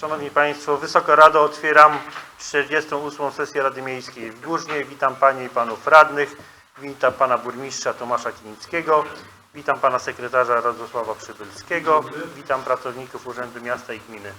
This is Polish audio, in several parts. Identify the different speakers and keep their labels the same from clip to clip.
Speaker 1: Szanowni Państwo, Wysoka Rado, otwieram 48. sesję Rady Miejskiej w Górznie. Witam Panie i Panów Radnych, witam Pana Burmistrza Tomasza Kinickiego, witam Pana Sekretarza Radosława Przybylskiego, witam pracowników Urzędu Miasta i Gminy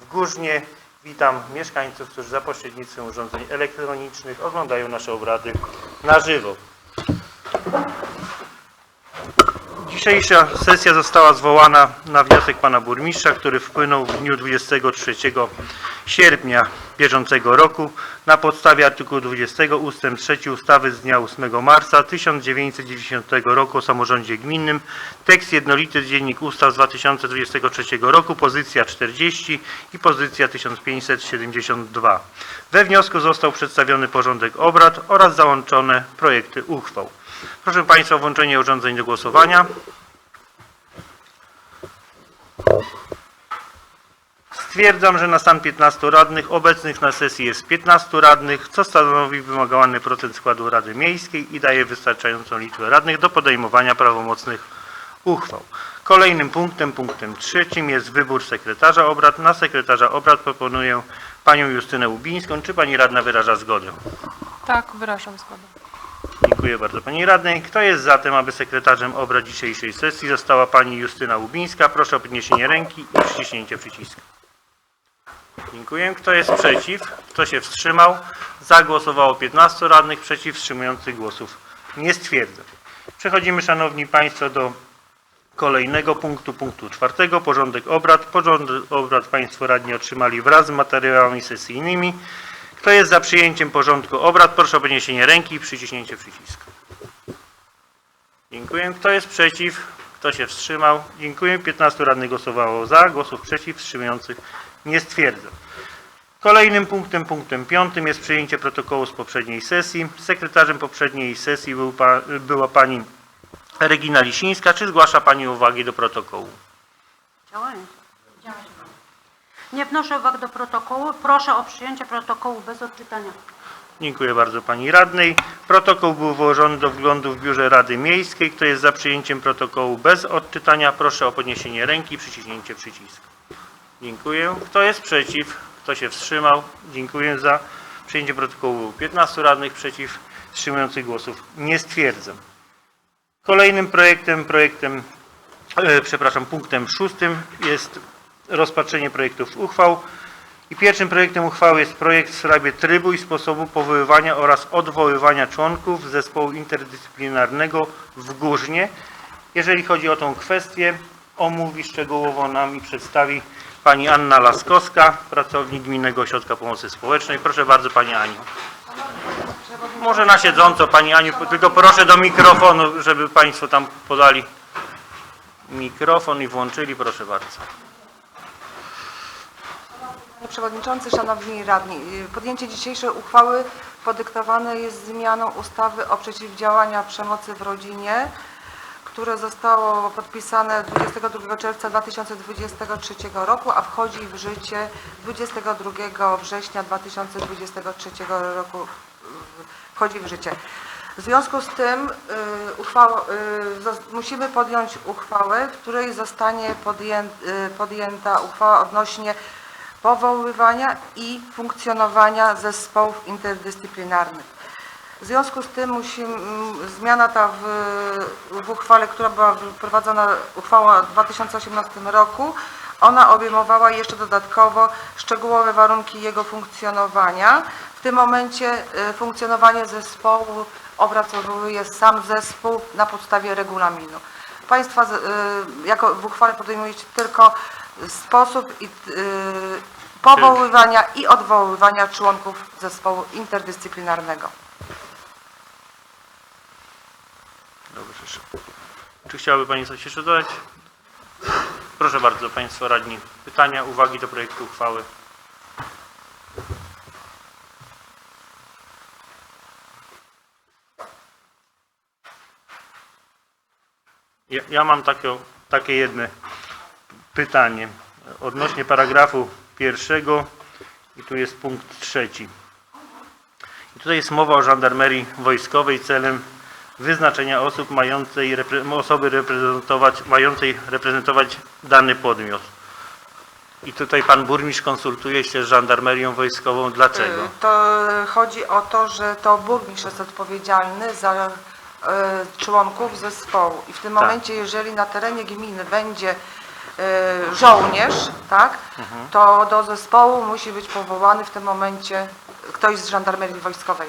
Speaker 1: w Górznie, witam mieszkańców, którzy za pośrednictwem urządzeń elektronicznych oglądają nasze obrady na żywo. Dzisiejsza sesja została zwołana na wniosek pana burmistrza, który wpłynął w dniu 23 sierpnia bieżącego roku na podstawie artykułu 20 ust. 3 ustawy z dnia 8 marca 1990 roku o samorządzie gminnym. Tekst jednolity Dziennik Ustaw z 2023 roku, pozycja 40 i pozycja 1572. We wniosku został przedstawiony porządek obrad oraz załączone projekty uchwał. Proszę Państwa o włączenie urządzeń do głosowania. Stwierdzam, że na stan 15 radnych obecnych na sesji jest 15 radnych, co stanowi wymagany procent składu Rady Miejskiej i daje wystarczającą liczbę radnych do podejmowania prawomocnych uchwał. Kolejnym punktem, punktem trzecim jest wybór sekretarza obrad. Na sekretarza obrad proponuję panią Justynę Łubińską. Czy pani radna wyraża zgodę?
Speaker 2: Tak, wyrażam zgodę.
Speaker 1: Dziękuję bardzo Pani Radnej. Kto jest za tym, aby sekretarzem obrad dzisiejszej sesji została Pani Justyna Łubińska? Proszę o podniesienie ręki i przyciśnięcie przycisku. Dziękuję. Kto jest przeciw? Kto się wstrzymał? Za głosowało 15 radnych, przeciw wstrzymujących głosów nie stwierdzam. Przechodzimy, Szanowni Państwo, do kolejnego punktu, punktu czwartego, porządek obrad. Porządek obrad Państwo radni otrzymali wraz z materiałami sesyjnymi. Kto jest za przyjęciem porządku obrad, proszę o podniesienie ręki i przyciśnięcie przycisku. Dziękuję. Kto jest przeciw? Kto się wstrzymał? Dziękuję. 15 radnych głosowało za, głosów przeciw, wstrzymujących nie stwierdzam. Kolejnym punktem, punktem piątym jest przyjęcie protokołu z poprzedniej sesji. Sekretarzem poprzedniej sesji był pa, była Pani Regina Lisińska. Czy zgłasza Pani uwagi do protokołu?
Speaker 3: Działają. Nie wnoszę uwag do protokołu. Proszę o przyjęcie protokołu bez odczytania.
Speaker 1: Dziękuję bardzo Pani Radnej. Protokół był włożony do wglądu w Biurze Rady Miejskiej. Kto jest za przyjęciem protokołu bez odczytania, proszę o podniesienie ręki i przyciśnięcie przycisku. Dziękuję. Kto jest przeciw? Kto się wstrzymał? Dziękuję za przyjęcie protokołu. 15 radnych przeciw, wstrzymujących głosów nie stwierdzam. Kolejnym projektem, projektem, e, przepraszam, punktem szóstym jest rozpatrzenie projektów uchwał. I pierwszym projektem uchwały jest projekt w sprawie trybu i sposobu powoływania oraz odwoływania członków zespołu interdyscyplinarnego w Górznie. Jeżeli chodzi o tą kwestię, omówi szczegółowo nam i przedstawi pani Anna Laskowska, pracownik Gminnego Ośrodka Pomocy Społecznej. Proszę bardzo Pani Aniu. Może na siedząco Pani Aniu, tylko proszę do mikrofonu, żeby Państwo tam podali mikrofon i włączyli, proszę bardzo.
Speaker 4: Panie Przewodniczący, Szanowni Radni, podjęcie dzisiejszej uchwały podyktowane jest zmianą ustawy o przeciwdziałaniu przemocy w rodzinie, które zostało podpisane 22 czerwca 2023 roku, a wchodzi w życie 22 września 2023 roku. Wchodzi w życie. W związku z tym y, y, musimy podjąć uchwałę, w której zostanie podję, y, podjęta uchwała odnośnie powoływania i funkcjonowania zespołów interdyscyplinarnych. W związku z tym zmiana ta w, w uchwale, która była wprowadzona, uchwała w 2018 roku, ona obejmowała jeszcze dodatkowo szczegółowe warunki jego funkcjonowania. W tym momencie y, funkcjonowanie zespołu opracowuje sam zespół na podstawie regulaminu. Państwa y, jako w uchwale podejmujecie tylko sposób i, y, powoływania i odwoływania członków zespołu interdyscyplinarnego.
Speaker 1: Dobrze. Czy chciałaby Pani coś jeszcze dodać? Proszę bardzo, Państwo radni. Pytania, uwagi do projektu uchwały. Ja, ja mam takie, takie jedno pytanie odnośnie paragrafu pierwszego i tu jest punkt trzeci. I tutaj jest mowa o żandarmerii wojskowej celem wyznaczenia osób mającej osoby reprezentować, mającej reprezentować dany podmiot. I tutaj pan burmistrz konsultuje się z żandarmerią wojskową. Dlaczego?
Speaker 4: Y, To chodzi o to, że to burmistrz jest odpowiedzialny za y, członków zespołu i w tym
Speaker 1: Tak.
Speaker 4: momencie, jeżeli na terenie gminy będzie żołnierz, tak, to do zespołu musi być powołany w tym momencie ktoś z żandarmerii wojskowej.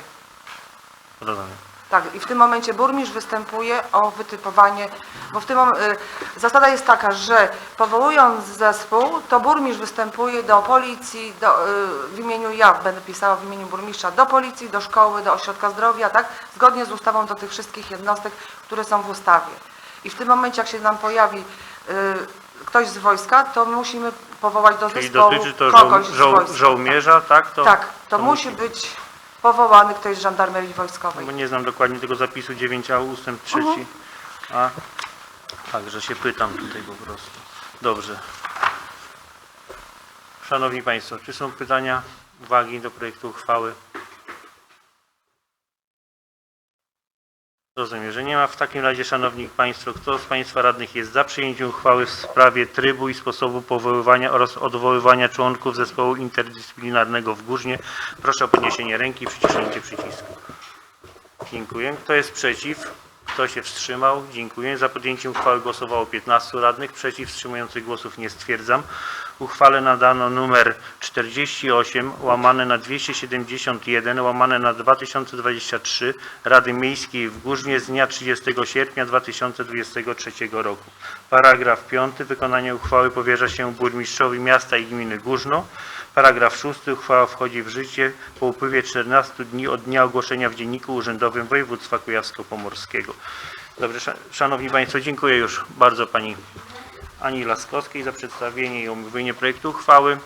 Speaker 1: Rozumiem.
Speaker 4: Tak, i w tym momencie burmistrz występuje o wytypowanie, bo w tym mom- y, zasada jest taka, że powołując zespół, to burmistrz występuje do policji, do, y, w imieniu, ja będę pisała w imieniu burmistrza, do policji, do szkoły, do ośrodka zdrowia, tak, zgodnie z ustawą do tych wszystkich jednostek, które są w ustawie. I w tym momencie, jak się nam pojawi y, ktoś z wojska, to musimy powołać do
Speaker 1: Czyli
Speaker 4: zespołu
Speaker 1: dotyczy to
Speaker 4: kogoś z
Speaker 1: żoł,
Speaker 4: wojska.
Speaker 1: żołnierza, tak? To,
Speaker 4: Tak, to musi być powołany ktoś z żandarmerii wojskowej.
Speaker 1: Bo nie znam dokładnie tego zapisu 9a ustęp 3.
Speaker 4: Mhm.
Speaker 1: A także się pytam tutaj po prostu. Dobrze. Szanowni Państwo, czy są pytania, uwagi do projektu uchwały? Rozumiem, że nie ma. W takim razie, Szanowni Państwo, kto z Państwa radnych jest za przyjęciem uchwały w sprawie trybu i sposobu powoływania oraz odwoływania członków zespołu interdyscyplinarnego w Górznie? Proszę o podniesienie ręki i przyciśnięcie przycisku. Dziękuję. Kto jest przeciw? Kto się wstrzymał? Dziękuję. Za podjęciem uchwały głosowało 15 radnych. Przeciw wstrzymujących głosów nie stwierdzam. Uchwale nadano numer 48 łamane na 271 łamane na 2023 Rady Miejskiej w Górznie z dnia 30 sierpnia 2023 roku. Paragraf 5. Wykonanie uchwały powierza się burmistrzowi miasta i gminy Górzno. Paragraf 6. Uchwała wchodzi w życie po upływie 14 dni od dnia ogłoszenia w Dzienniku Urzędowym Województwa Kujawsko-Pomorskiego. Dobrze, sza- Szanowni Państwo, dziękuję już bardzo Pani Ani Laskowskiej za przedstawienie i omówienie projektu uchwały.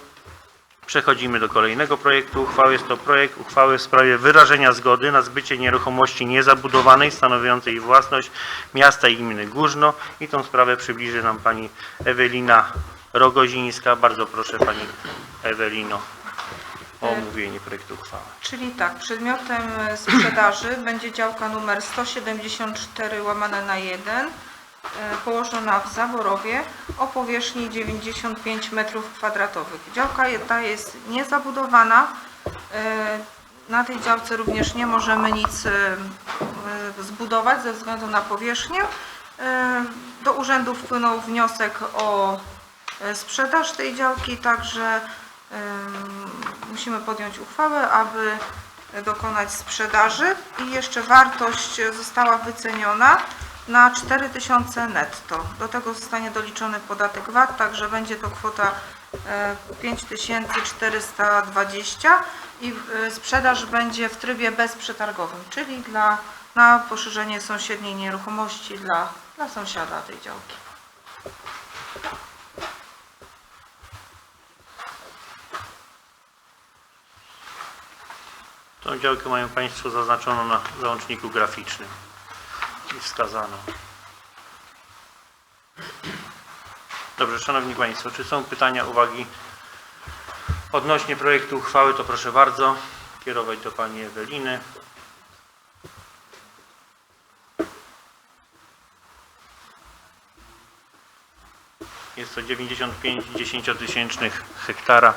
Speaker 1: Przechodzimy do kolejnego projektu uchwały. Jest to projekt uchwały w sprawie wyrażenia zgody na zbycie nieruchomości niezabudowanej stanowiącej własność miasta i gminy Górzno. I tą sprawę przybliży nam Pani Ewelina Rogozińska. Bardzo proszę Pani Ewelino o omówienie projektu uchwały.
Speaker 5: Czyli tak, przedmiotem e, sprzedaży będzie działka numer 174 łamane na 1 e, położona w Zaborowie o powierzchni 95 m2. Działka ta jest niezabudowana. E, Na tej działce również nie możemy nic e, e, zbudować ze względu na powierzchnię. E, Do urzędu wpłynął wniosek o e, sprzedaż tej działki, także musimy podjąć uchwałę, aby dokonać sprzedaży i jeszcze wartość została wyceniona na 4000 netto. Do tego zostanie doliczony podatek VAT, także będzie to kwota e, 5420 i e, sprzedaż będzie w trybie bezprzetargowym, czyli dla, na poszerzenie sąsiedniej nieruchomości dla, dla sąsiada tej działki.
Speaker 1: Tą działkę mają Państwo zaznaczoną na załączniku graficznym i wskazaną. Dobrze, Szanowni Państwo, czy są pytania, uwagi odnośnie projektu uchwały, to proszę bardzo kierować do Pani Eweliny. Jest to 95 dziesięciotysięcznych hektara.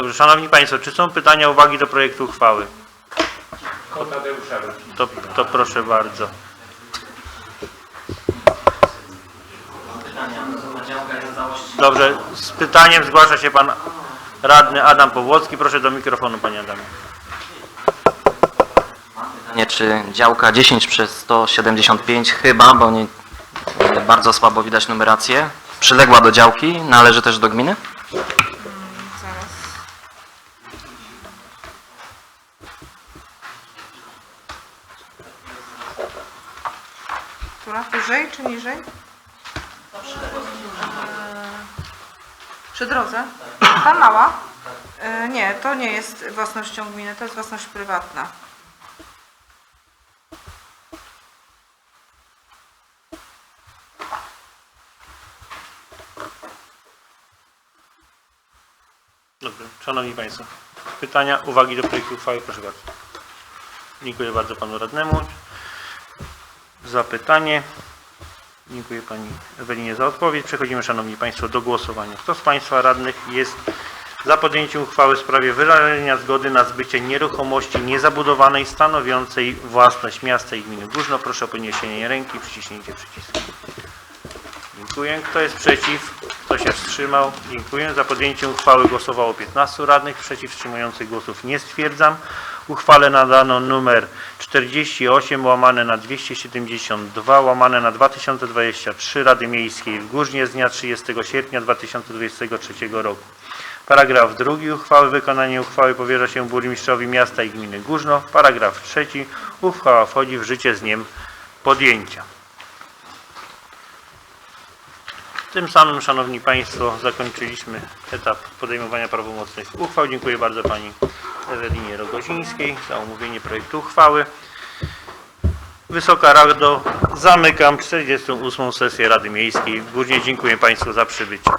Speaker 1: Dobrze, Szanowni Państwo, czy są pytania, uwagi do projektu uchwały? To, to proszę bardzo. Dobrze, z pytaniem zgłasza się Pan Radny Adam Powłocki. Proszę do mikrofonu, Panie Adamie.
Speaker 6: Nie, czy działka 10 przez 175 chyba, bo nie, bardzo słabo widać numerację. Przyległa do działki, należy też do gminy?
Speaker 5: Zaraz. Która? Wyżej czy niżej? Przy drodze? Ta mała? E, Nie, to nie jest własnością gminy, to jest własność prywatna.
Speaker 1: Dobrze, Szanowni Państwo, pytania, uwagi do projektu uchwały, proszę bardzo. Dziękuję bardzo panu radnemu za pytanie. Dziękuję pani Ewelinie za odpowiedź. Przechodzimy, szanowni państwo, do głosowania. Kto z państwa radnych jest za podjęciem uchwały w sprawie wyrażenia zgody na zbycie nieruchomości niezabudowanej stanowiącej własność miasta i gminy Górzno? Proszę o podniesienie ręki i przyciśnięcie przycisku. Dziękuję. Kto jest przeciw? Kto się wstrzymał? Dziękuję. Za podjęciem uchwały głosowało 15 radnych. Przeciw wstrzymujących głosów nie stwierdzam. Uchwale nadano numer 48 łamane na 272 łamane na 2023 Rady Miejskiej w Górznie z dnia 30 sierpnia 2023 roku. Paragraf drugi uchwały. Wykonanie uchwały powierza się burmistrzowi miasta i gminy Górzno. Paragraf trzeci. Uchwała wchodzi w życie z dniem podjęcia. Tym samym, Szanowni Państwo, zakończyliśmy etap podejmowania prawomocnych uchwał. Dziękuję bardzo Pani Ewelinie Rogozińskiej za omówienie projektu uchwały. Wysoka Rado, zamykam 48. sesję Rady Miejskiej Górnie. Dziękuję Państwu za przybycie.